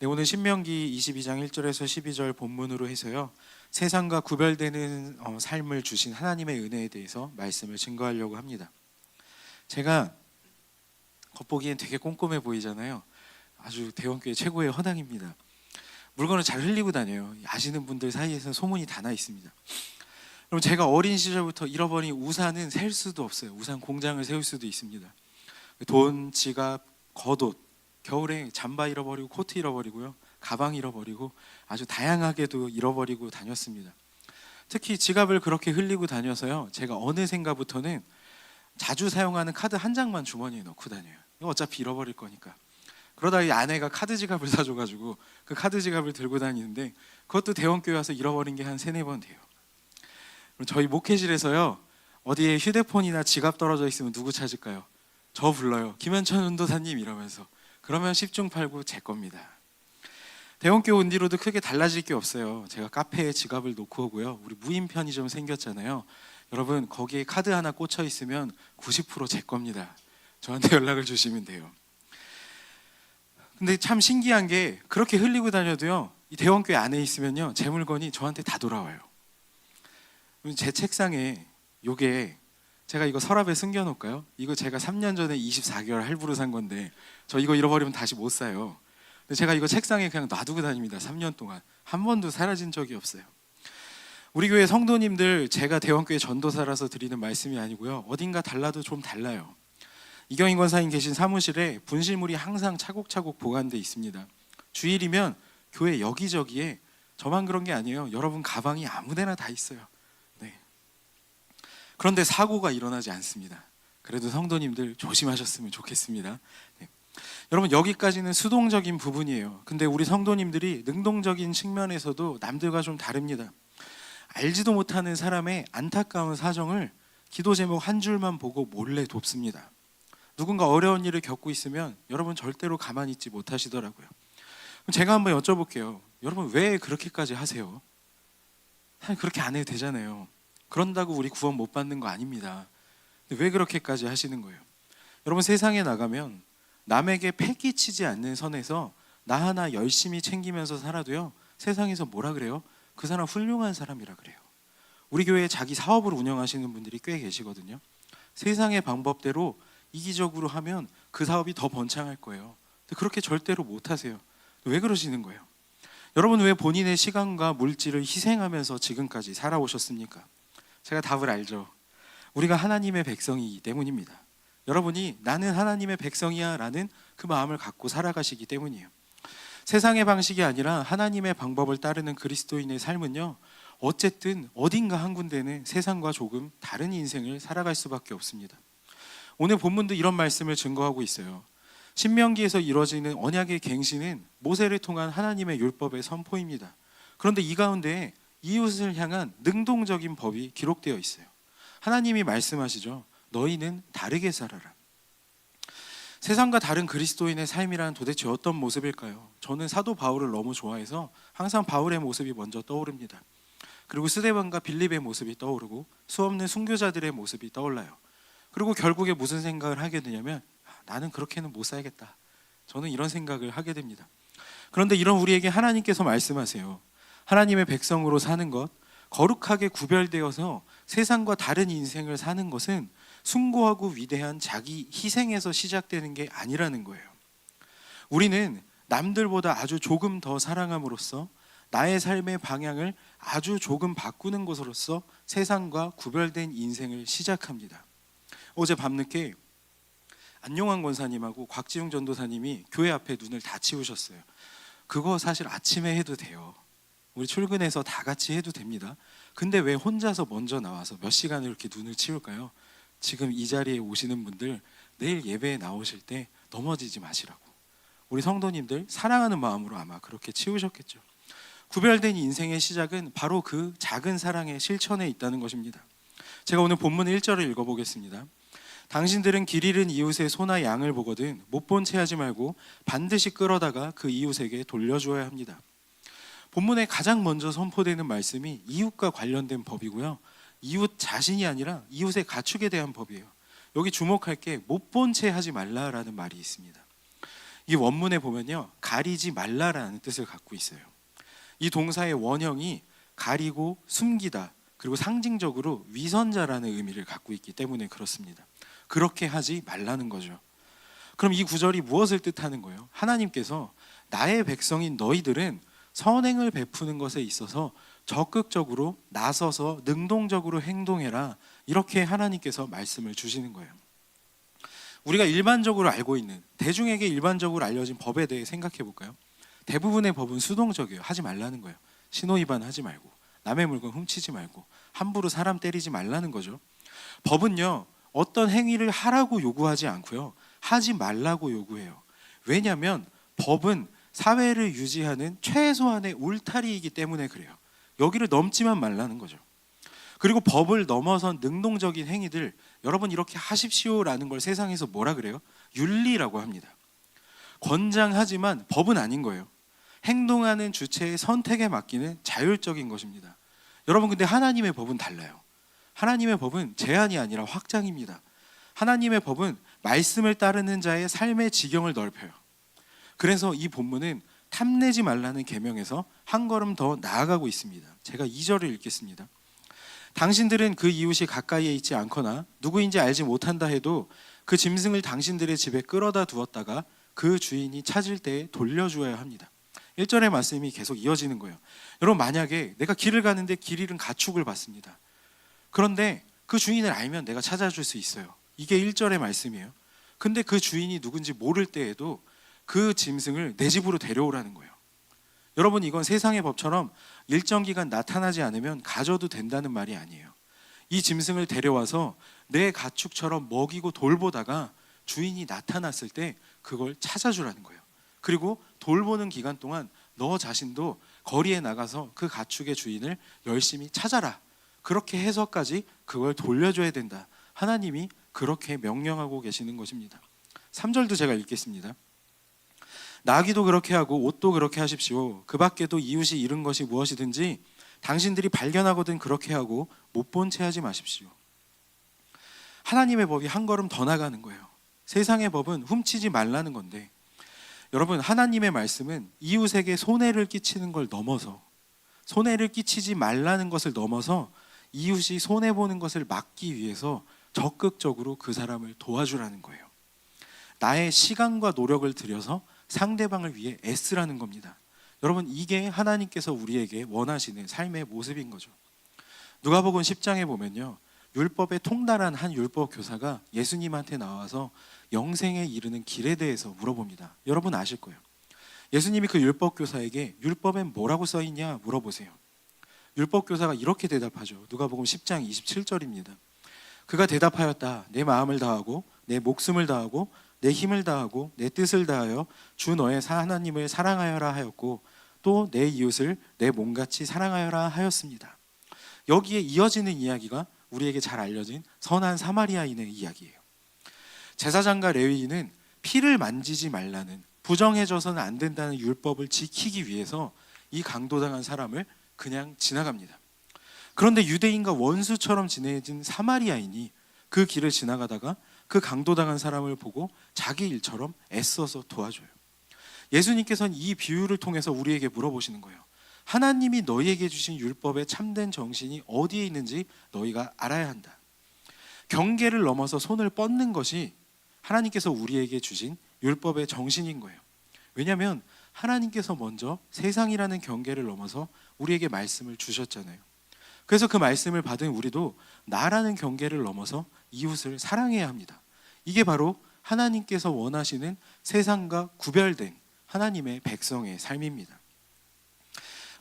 네, 오늘 신명기 22장 1절에서 12절 본문으로 해서요. 세상과 구별되는 어, 삶을 주신 하나님의 은혜에 대해서 말씀을 증거하려고 합니다. 제가 겉보기엔 되게 꼼꼼해 보이잖아요. 아주 대원교회 최고의 허당입니다. 물건을 잘 흘리고 다녀요. 아시는 분들 사이에서는 소문이 다 나 있습니다. 그럼 제가 어린 시절부터 잃어버린 우산은 셀 수도 없어요. 우산 공장을 세울 수도 있습니다. 돈, 지갑, 겉옷, 겨울에 잠바 잃어버리고 코트 잃어버리고요. 가방 잃어버리고 아주 다양하게도 잃어버리고 다녔습니다. 특히 지갑을 그렇게 흘리고 다녀서요. 제가 어느샌가부터는 자주 사용하는 카드 한 장만 주머니에 넣고 다녀요. 어차피 잃어버릴 거니까. 그러다 이 아내가 카드 지갑을 사줘가지고 그 카드 지갑을 들고 다니는데 그것도 대원교회 와서 잃어버린 게 한 세네 번 돼요. 저희 목회실에서요. 어디에 휴대폰이나 지갑 떨어져 있으면 누구 찾을까요? 저 불러요. 김현천 운도사님 이러면서. 그러면 10중 8구 제 겁니다. 대원교 온 뒤로도 크게 달라질 게 없어요. 제가 카페에 지갑을 놓고 오고요. 우리 무인 편의점 생겼잖아요. 여러분 거기에 카드 하나 꽂혀 있으면 90%제 겁니다. 저한테 연락을 주시면 돼요. 근데 참 신기한 게 그렇게 흘리고 다녀도요. 이 대원교회 안에 있으면요. 제 물건이 저한테 다 돌아와요. 제 책상에 요게 제가 이거 서랍에 숨겨 놓을까요? 이거 제가 3년 전에 24개월 할부로 산 건데 저 이거 잃어버리면 다시 못 사요. 근데 제가 이거 책상에 그냥 놔두고 다닙니다. 3년 동안 한 번도 사라진 적이 없어요. 우리 교회 성도님들 제가 대원교회 전도사라서 드리는 말씀이 아니고요. 어딘가 달라도 좀 달라요. 이경인 권사님 계신 사무실에 분실물이 항상 차곡차곡 보관돼 있습니다. 주일이면 교회 여기저기에 저만 그런 게 아니에요. 여러분 가방이 아무데나 다 있어요. 네. 그런데 사고가 일어나지 않습니다. 그래도 성도님들 조심하셨으면 좋겠습니다. 네. 여러분 여기까지는 수동적인 부분이에요. 근데 우리 성도님들이 능동적인 측면에서도 남들과 좀 다릅니다. 알지도 못하는 사람의 안타까운 사정을 기도 제목 한 줄만 보고 몰래 돕습니다. 누군가 어려운 일을 겪고 있으면 여러분 절대로 가만히 있지 못하시더라고요. 제가 한번 여쭤볼게요. 여러분 왜 그렇게까지 하세요? 사실 그렇게 안 해도 되잖아요. 그런다고 우리 구원 못 받는 거 아닙니다. 왜 그렇게까지 하시는 거예요? 여러분 세상에 나가면 남에게 패기치지 않는 선에서 나 하나 열심히 챙기면서 살아도요. 세상에서 뭐라 그래요? 그 사람 훌륭한 사람이라 그래요. 우리 교회에 자기 사업을 운영하시는 분들이 꽤 계시거든요. 세상의 방법대로 이기적으로 하면 그 사업이 더 번창할 거예요. 그렇게 절대로 못 하세요. 왜 그러시는 거예요? 여러분 왜 본인의 시간과 물질을 희생하면서 지금까지 살아오셨습니까? 제가 답을 알죠. 우리가 하나님의 백성이기 때문입니다. 여러분이 나는 하나님의 백성이야 라는 그 마음을 갖고 살아가시기 때문이에요. 세상의 방식이 아니라 하나님의 방법을 따르는 그리스도인의 삶은요. 어쨌든 어딘가 한 군데는 세상과 조금 다른 인생을 살아갈 수밖에 없습니다. 오늘 본문도 이런 말씀을 증거하고 있어요. 신명기에서 이루어지는 언약의 갱신은 모세를 통한 하나님의 율법의 선포입니다. 그런데 이 가운데 이웃을 향한 능동적인 법이 기록되어 있어요. 하나님이 말씀하시죠. 너희는 다르게 살아라. 세상과 다른 그리스도인의 삶이란 도대체 어떤 모습일까요? 저는 사도 바울을 너무 좋아해서 항상 바울의 모습이 먼저 떠오릅니다. 그리고 스데반과 빌립의 모습이 떠오르고 수없는 순교자들의 모습이 떠올라요. 그리고 결국에 무슨 생각을 하게 되냐면 아, 나는 그렇게는 못 살겠다. 저는 이런 생각을 하게 됩니다. 그런데 이런 우리에게 하나님께서 말씀하세요. 하나님의 백성으로 사는 것, 거룩하게 구별되어서 세상과 다른 인생을 사는 것은 숭고하고 위대한 자기 희생에서 시작되는 게 아니라는 거예요. 우리는 남들보다 아주 조금 더 사랑함으로써 나의 삶의 방향을 아주 조금 바꾸는 것으로서 세상과 구별된 인생을 시작합니다. 어제 밤늦게 안용환 권사님하고 곽지웅 전도사님이 교회 앞에 눈을 다 치우셨어요. 그거 사실 아침에 해도 돼요. 우리 출근해서 다 같이 해도 됩니다. 근데 왜 혼자서 먼저 나와서 몇 시간을 이렇게 눈을 치울까요? 지금 이 자리에 오시는 분들 내일 예배에 나오실 때 넘어지지 마시라고. 우리 성도님들 사랑하는 마음으로 아마 그렇게 치우셨겠죠. 구별된 인생의 시작은 바로 그 작은 사랑의 실천에 있다는 것입니다. 제가 오늘 본문 1절을 읽어보겠습니다. 당신들은 길 잃은 이웃의 소나 양을 보거든 못 본 채 하지 말고 반드시 끌어다가 그 이웃에게 돌려주어야 합니다. 본문에 가장 먼저 선포되는 말씀이 이웃과 관련된 법이고요. 이웃 자신이 아니라 이웃의 가축에 대한 법이에요. 여기 주목할 게 못 본 채 하지 말라라는 말이 있습니다. 이 원문에 보면요. 가리지 말라라는 뜻을 갖고 있어요. 이 동사의 원형이 가리고 숨기다 그리고 상징적으로 위선자라는 의미를 갖고 있기 때문에 그렇습니다. 그렇게 하지 말라는 거죠. 그럼 이 구절이 무엇을 뜻하는 거예요? 하나님께서 나의 백성인 너희들은 선행을 베푸는 것에 있어서 적극적으로 나서서 능동적으로 행동해라. 이렇게 하나님께서 말씀을 주시는 거예요. 우리가 일반적으로 알고 있는 대중에게 일반적으로 알려진 법에 대해 생각해 볼까요? 대부분의 법은 수동적이에요. 하지 말라는 거예요. 신호 위반 하지 말고 남의 물건 훔치지 말고 함부로 사람 때리지 말라는 거죠. 법은요. 어떤 행위를 하라고 요구하지 않고요. 하지 말라고 요구해요. 왜냐하면 법은 사회를 유지하는 최소한의 울타리이기 때문에 그래요. 여기를 넘지만 말라는 거죠. 그리고 법을 넘어선 능동적인 행위들 여러분 이렇게 하십시오라는 걸 세상에서 뭐라 그래요? 윤리라고 합니다. 권장하지만 법은 아닌 거예요. 행동하는 주체의 선택에 맡기는 자율적인 것입니다. 여러분 근데 하나님의 법은 달라요. 하나님의 법은 제한이 아니라 확장입니다. 하나님의 법은 말씀을 따르는 자의 삶의 지경을 넓혀요. 그래서 이 본문은 탐내지 말라는 계명에서 한 걸음 더 나아가고 있습니다. 제가 2절을 읽겠습니다. 당신들은 그 이웃이 가까이에 있지 않거나 누구인지 알지 못한다 해도 그 짐승을 당신들의 집에 끌어다 두었다가 그 주인이 찾을 때 돌려주어야 합니다. 1절의 말씀이 계속 이어지는 거예요. 여러분 만약에 내가 길을 가는데 길 잃은 가축을 봤습니다. 그런데 그 주인을 알면 내가 찾아줄 수 있어요. 이게 1절의 말씀이에요. 근데 그 주인이 누군지 모를 때에도 그 짐승을 내 집으로 데려오라는 거예요. 여러분 이건 세상의 법처럼 일정 기간 나타나지 않으면 가져도 된다는 말이 아니에요. 이 짐승을 데려와서 내 가축처럼 먹이고 돌보다가 주인이 나타났을 때 그걸 찾아주라는 거예요. 그리고 돌보는 기간 동안 너 자신도 거리에 나가서 그 가축의 주인을 열심히 찾아라. 그렇게 해서까지 그걸 돌려줘야 된다. 하나님이 그렇게 명령하고 계시는 것입니다. 3절도 제가 읽겠습니다. 나귀도 그렇게 하고 옷도 그렇게 하십시오. 그 밖에도 이웃이 잃은 것이 무엇이든지 당신들이 발견하거든 그렇게 하고 못 본 채 하지 마십시오. 하나님의 법이 한 걸음 더 나가는 거예요. 세상의 법은 훔치지 말라는 건데 여러분 하나님의 말씀은 이웃에게 손해를 끼치는 걸 넘어서 손해를 끼치지 말라는 것을 넘어서 이웃이 손해 보는 것을 막기 위해서 적극적으로 그 사람을 도와주라는 거예요. 나의 시간과 노력을 들여서 상대방을 위해 애쓰라는 겁니다. 여러분 이게 하나님께서 우리에게 원하시는 삶의 모습인 거죠. 누가복음 10장에 보면요. 율법에 통달한 한 율법 교사가 예수님한테 나와서 영생에 이르는 길에 대해서 물어봅니다. 여러분 아실 거예요. 예수님이 그 율법 교사에게 율법엔 뭐라고 써 있냐 물어보세요. 율법 교사가 이렇게 대답하죠. 누가복음 10장 27절입니다. 그가 대답하였다. 내 마음을 다하고 내 목숨을 다하고 내 힘을 다하고 내 뜻을 다하여 주 너의 하나님을 사랑하여라 하였고 또 내 이웃을 내 몸같이 사랑하여라 하였습니다. 여기에 이어지는 이야기가 우리에게 잘 알려진 선한 사마리아인의 이야기예요. 제사장과 레위인은 피를 만지지 말라는 부정해져서는 안 된다는 율법을 지키기 위해서 이 강도당한 사람을 그냥 지나갑니다. 그런데 유대인과 원수처럼 지내진 사마리아인이 그 길을 지나가다가 그 강도당한 사람을 보고 자기 일처럼 애써서 도와줘요. 예수님께서는 이 비유를 통해서 우리에게 물어보시는 거예요. 하나님이 너희에게 주신 율법의 참된 정신이 어디에 있는지 너희가 알아야 한다. 경계를 넘어서 손을 뻗는 것이 하나님께서 우리에게 주신 율법의 정신인 거예요. 왜냐하면 하나님께서 먼저 세상이라는 경계를 넘어서 우리에게 말씀을 주셨잖아요. 그래서 그 말씀을 받은 우리도 나라는 경계를 넘어서 이웃을 사랑해야 합니다. 이게 바로 하나님께서 원하시는 세상과 구별된 하나님의 백성의 삶입니다.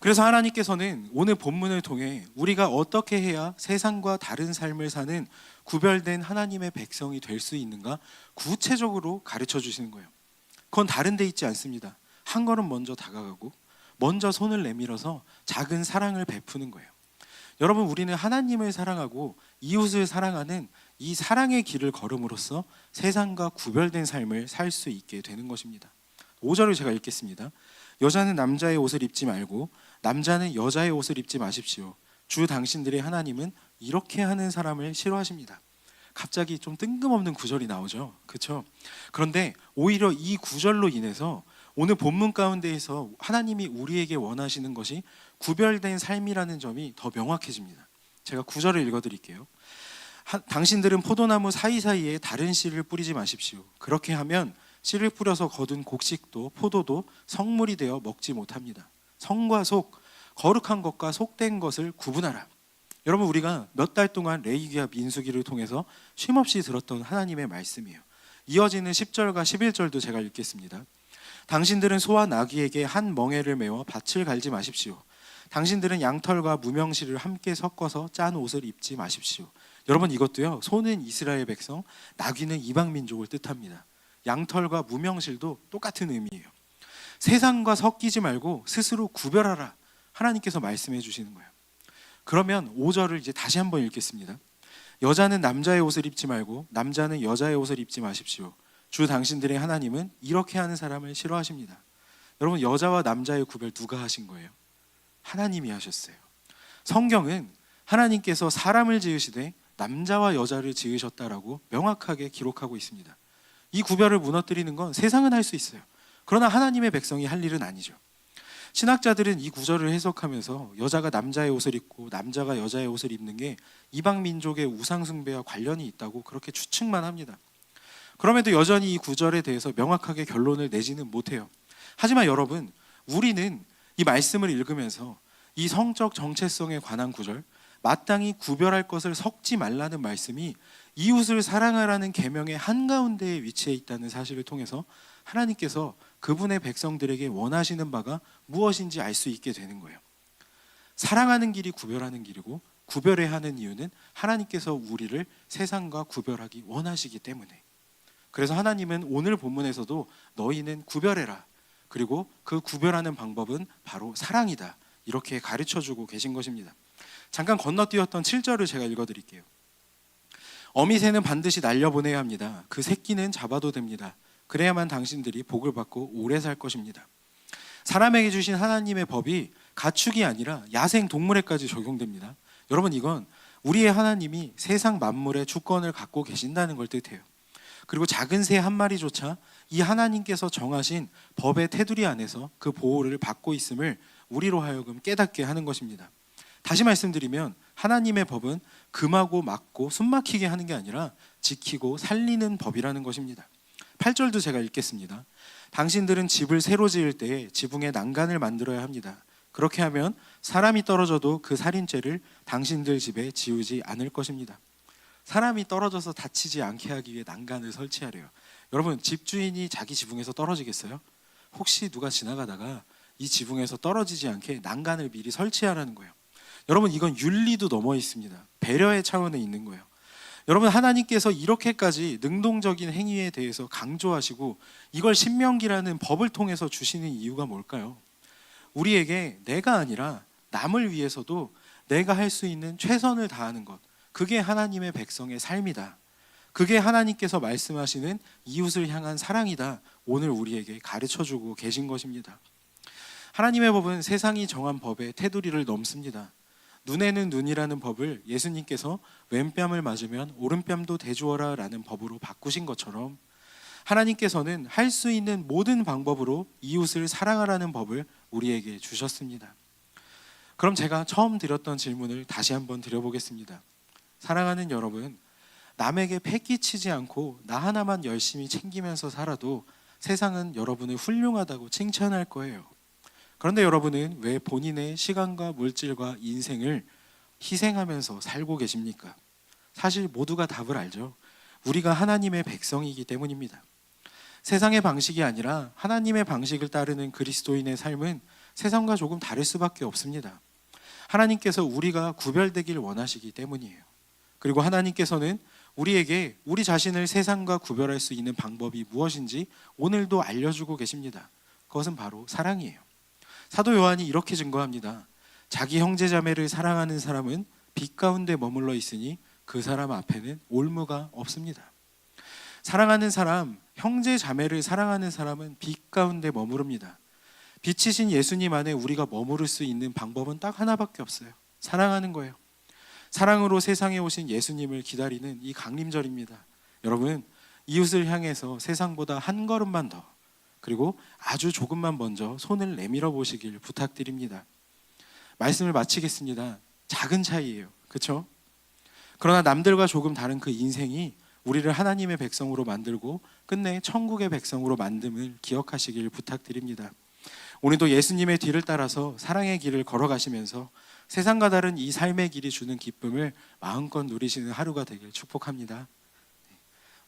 그래서 하나님께서는 오늘 본문을 통해 우리가 어떻게 해야 세상과 다른 삶을 사는 구별된 하나님의 백성이 될 수 있는가 구체적으로 가르쳐 주시는 거예요. 그건 다른 데 있지 않습니다. 한 걸음 먼저 다가가고 먼저 손을 내밀어서 작은 사랑을 베푸는 거예요. 여러분 우리는 하나님을 사랑하고 이웃을 사랑하는 이 사랑의 길을 걸음으로써 세상과 구별된 삶을 살 수 있게 되는 것입니다. 5절을 제가 읽겠습니다. 여자는 남자의 옷을 입지 말고 남자는 여자의 옷을 입지 마십시오. 주 당신들의 하나님은 이렇게 하는 사람을 싫어하십니다. 갑자기 좀 뜬금없는 구절이 나오죠. 그렇죠? 그런데 오히려 이 구절로 인해서 오늘 본문 가운데에서 하나님이 우리에게 원하시는 것이 구별된 삶이라는 점이 더 명확해집니다. 제가 구절을 읽어 드릴게요. 하- 당신들은 포도나무 사이사이에 다른 씨를 뿌리지 마십시오. 그렇게 하면 씨를 뿌려서 거둔 곡식도 포도도 성물이 되어 먹지 못합니다. 성과 속, 거룩한 것과 속된 것을 구분하라. 여러분 우리가 몇 달 동안 레이기와 민수기를 통해서 쉼없이 들었던 하나님의 말씀이에요. 이어지는 10절과 11절도 제가 읽겠습니다. 당신들은 소와 나귀에게 한 멍에를 메워 밭을 갈지 마십시오. 당신들은 양털과 무명실을 함께 섞어서 짠 옷을 입지 마십시오. 여러분 이것도요. 소는 이스라엘 백성, 나귀는 이방 민족을 뜻합니다. 양털과 무명실도 똑같은 의미예요. 세상과 섞이지 말고 스스로 구별하라. 하나님께서 말씀해 주시는 거예요. 그러면 5절을 이제 다시 한번 읽겠습니다. 여자는 남자의 옷을 입지 말고 남자는 여자의 옷을 입지 마십시오. 주 당신들의 하나님은 이렇게 하는 사람을 싫어하십니다. 여러분 여자와 남자의 구별 누가 하신 거예요? 하나님이 하셨어요. 성경은 하나님께서 사람을 지으시되 남자와 여자를 지으셨다라고 명확하게 기록하고 있습니다. 이 구별을 무너뜨리는 건 세상은 할 수 있어요. 그러나 하나님의 백성이 할 일은 아니죠. 신학자들은 이 구절을 해석하면서 여자가 남자의 옷을 입고 남자가 여자의 옷을 입는 게 이방 민족의 우상 숭배와 관련이 있다고 그렇게 추측만 합니다. 그럼에도 여전히 이 구절에 대해서 명확하게 결론을 내지는 못해요. 하지만 여러분, 우리는 이 말씀을 읽으면서 이 성적 정체성에 관한 구절, 마땅히 구별할 것을 섞지 말라는 말씀이 이웃을 사랑하라는 계명의 한가운데에 위치해 있다는 사실을 통해서 하나님께서 그분의 백성들에게 원하시는 바가 무엇인지 알 수 있게 되는 거예요. 사랑하는 길이 구별하는 길이고 구별해야 하는 이유는 하나님께서 우리를 세상과 구별하기 원하시기 때문에. 그래서 하나님은 오늘 본문에서도 너희는 구별해라. 그리고 그 구별하는 방법은 바로 사랑이다. 이렇게 가르쳐 주고 계신 것입니다. 잠깐 건너뛰었던 7절을 제가 읽어 드릴게요. 어미새는 반드시 날려보내야 합니다. 그 새끼는 잡아도 됩니다. 그래야만 당신들이 복을 받고 오래 살 것입니다. 사람에게 주신 하나님의 법이 가축이 아니라 야생 동물에까지 적용됩니다. 여러분 이건 우리의 하나님이 세상 만물의 주권을 갖고 계신다는 걸 뜻해요. 그리고 작은 새 한 마리조차 이 하나님께서 정하신 법의 테두리 안에서 그 보호를 받고 있음을 우리로 하여금 깨닫게 하는 것입니다. 다시 말씀드리면 하나님의 법은 금하고 막고 숨막히게 하는 게 아니라 지키고 살리는 법이라는 것입니다. 8절도 제가 읽겠습니다. 당신들은 집을 새로 지을 때 지붕에 난간을 만들어야 합니다. 그렇게 하면 사람이 떨어져도 그 살인죄를 당신들 집에 지우지 않을 것입니다. 사람이 떨어져서 다치지 않게 하기 위해 난간을 설치하래요. 여러분 집주인이 자기 지붕에서 떨어지겠어요? 혹시 누가 지나가다가 이 지붕에서 떨어지지 않게 난간을 미리 설치하라는 거예요. 여러분 이건 윤리도 넘어 있습니다. 배려의 차원에 있는 거예요. 여러분 하나님께서 이렇게까지 능동적인 행위에 대해서 강조하시고 이걸 신명기라는 법을 통해서 주시는 이유가 뭘까요? 우리에게 내가 아니라 남을 위해서도 내가 할 수 있는 최선을 다하는 것. 그게 하나님의 백성의 삶이다. 그게 하나님께서 말씀하시는 이웃을 향한 사랑이다. 오늘 우리에게 가르쳐 주고 계신 것입니다. 하나님의 법은 세상이 정한 법의 테두리를 넘습니다. 눈에는 눈이라는 법을 예수님께서 왼뺨을 맞으면 오른뺨도 대주어라 라는 법으로 바꾸신 것처럼 하나님께서는 할 수 있는 모든 방법으로 이웃을 사랑하라는 법을 우리에게 주셨습니다. 그럼 제가 처음 드렸던 질문을 다시 한번 드려보겠습니다. 사랑하는 여러분, 남에게 패기치지 않고 나 하나만 열심히 챙기면서 살아도 세상은 여러분을 훌륭하다고 칭찬할 거예요. 그런데 여러분은 왜 본인의 시간과 물질과 인생을 희생하면서 살고 계십니까? 사실 모두가 답을 알죠. 우리가 하나님의 백성이기 때문입니다. 세상의 방식이 아니라 하나님의 방식을 따르는 그리스도인의 삶은 세상과 조금 다를 수밖에 없습니다. 하나님께서 우리가 구별되길 원하시기 때문이에요. 그리고 하나님께서는 우리에게 우리 자신을 세상과 구별할 수 있는 방법이 무엇인지 오늘도 알려주고 계십니다. 그것은 바로 사랑이에요. 사도 요한이 이렇게 증거합니다. 자기 형제 자매를 사랑하는 사람은 빛 가운데 머물러 있으니 그 사람 앞에는 올무가 없습니다. 사랑하는 사람, 형제 자매를 사랑하는 사람은 빛 가운데 머무릅니다. 빛이신 예수님 안에 우리가 머무를 수 있는 방법은 딱 하나밖에 없어요. 사랑하는 거예요. 사랑으로 세상에 오신 예수님을 기다리는 이 강림절입니다. 여러분, 이웃을 향해서 세상보다 한 걸음만 더 그리고 아주 조금만 먼저 손을 내밀어 보시길 부탁드립니다. 말씀을 마치겠습니다. 작은 차이예요. 그렇죠? 그러나 남들과 조금 다른 그 인생이 우리를 하나님의 백성으로 만들고 끝내 천국의 백성으로 만듦을 기억하시길 부탁드립니다. 오늘도 예수님의 뒤를 따라서 사랑의 길을 걸어가시면서 세상과 다른 이 삶의 길이 주는 기쁨을 마음껏 누리시는 하루가 되길 축복합니다.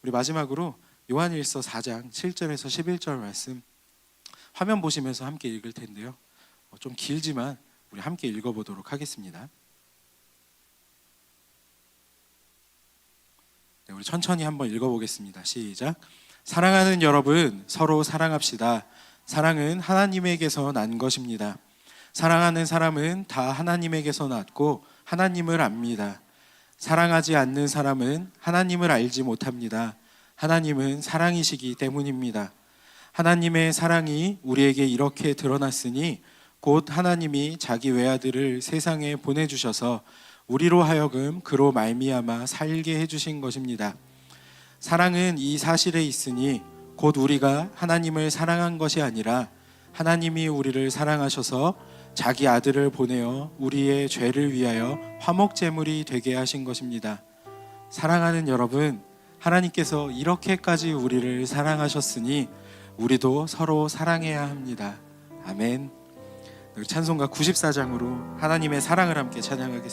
우리 마지막으로 요한일서 4장 7절에서 11절 말씀 화면 보시면서 함께 읽을 텐데요. 어, 좀 길지만 우리 함께 읽어보도록 하겠습니다. 네, 우리 천천히 한번 읽어보겠습니다. 시작. 사랑하는 여러분, 서로 사랑합시다. 사랑은 하나님에게서 난 것입니다. 사랑하는 사람은 다 하나님에게서 났고 하나님을 압니다. 사랑하지 않는 사람은 하나님을 알지 못합니다. 하나님은 사랑이시기 때문입니다. 하나님의 사랑이 우리에게 이렇게 드러났으니 곧 하나님이 자기 외아들을 세상에 보내주셔서 우리로 하여금 그로 말미암아 살게 해주신 것입니다. 사랑은 이 사실에 있으니 곧 우리가 하나님을 사랑한 것이 아니라 하나님이 우리를 사랑하셔서 자기 아들을 보내어 우리의 죄를 위하여 화목 제물이 되게 하신 것입니다. 사랑하는 여러분, 하나님께서 이렇게까지 우리를 사랑하셨으니 우리도 서로 사랑해야 합니다. 아멘. 찬송가 94장으로 하나님의 사랑을 함께 찬양하겠습니다.